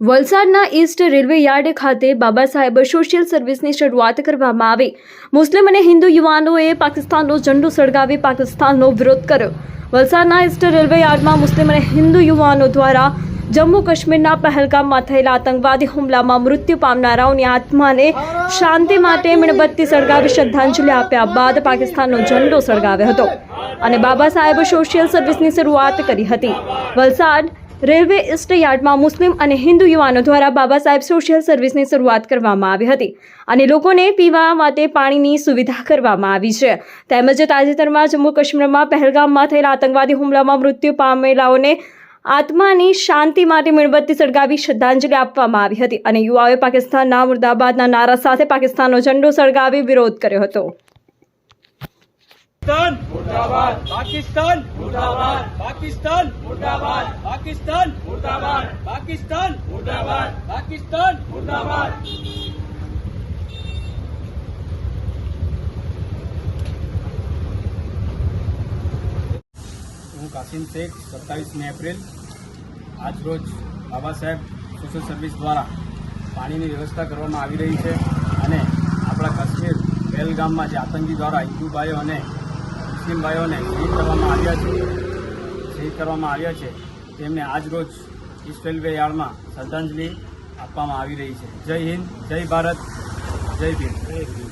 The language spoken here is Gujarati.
વલસાડના ઈસ્ટ રેલવે યાર્ડ ખાતે બાબા સાહેબ સોશિયલ સર્વિસની શરૂઆત કરવામાં આવી. મુસ્લિમ અને હિન્દુ યુવાનોએ પાકિસ્તાનનો ઝંડો સળગાવી પાકિસ્તાનનો વિરોધ કર્યો. વલસાડના ઈસ્ટ રેલવે યાર્ડમાં મુસ્લિમ અને હિન્દુ યુવાનો દ્વારા જમ્મુ કાશ્મીરના પહેલગામમાં થયેલા આતંકવાદી હુમલામાં મૃત્યુ પામનારાઓની આત્માને શાંતિ માટે મીણબત્તી સળગાવી શ્રદ્ધાંજલિ આપ્યા બાદ પાકિસ્તાનનો ઝંડો સળગાવ્યો હતો અને બાબા સાહેબ સોશિયલ સર્વિસની શરૂઆત કરી હતી. વલસાડ રેલવે ઇસ્ટ મુસ્લિમ અને હિન્દુ યુવાનો દ્વારા બાબા સાહેબ સોશિયલ સર્વિસની શરૂઆત કરવામાં આવી હતી અને લોકોને પીવા માટે પાણીની સુવિધા કરવામાં આવી છે. તેમજ તાજેતરમાં જમ્મુ કાશ્મીરમાં પહેલગામમાં થયેલા આતંકવાદી હુમલામાં મૃત્યુ પામેલાઓને આત્માની શાંતિ માટે મીણબત્તી સળગાવી શ્રદ્ધાંજલિ આપવામાં આવી હતી અને યુવાઓએ પાકિસ્તાનના મુર્દાબાદના નારા સાથે પાકિસ્તાનનો ઝંડો સળગાવી વિરોધ કર્યો હતો. પાકિસ્તાન મુર્દાબાદ. પાકિસ્તાન મુર્દાબાદ. પાકિસ્તાન મુર્દાબાદ. પાકિસ્તાન મુર્દાબાદ. પાકિસ્તાન મુર્દાબાદ. હું કાસિમ શેખ, સત્તાવીસમી એપ્રિલ. આજરોજ બાબા સાહેબ સોશિયલ સર્વિસ દ્વારા પાણીની વ્યવસ્થા કરવામાં આવી રહી છે અને આપણા કાશ્મીર પહેલગામમાં જે આતંકી દ્વારા હિન્દુ અને મુસ્લિમ ભાઈઓને શહીદ કરવામાં આવ્યા છે. શહીદ કરવામાં આવ્યા છે. તેમને આજરોજ ઈસ્ટ રેલવે યાર્ડમાં શ્રદ્ધાંજલિ આપવામાં આવી રહી છે. જય હિન્દ, જય ભારત જય ભીમ.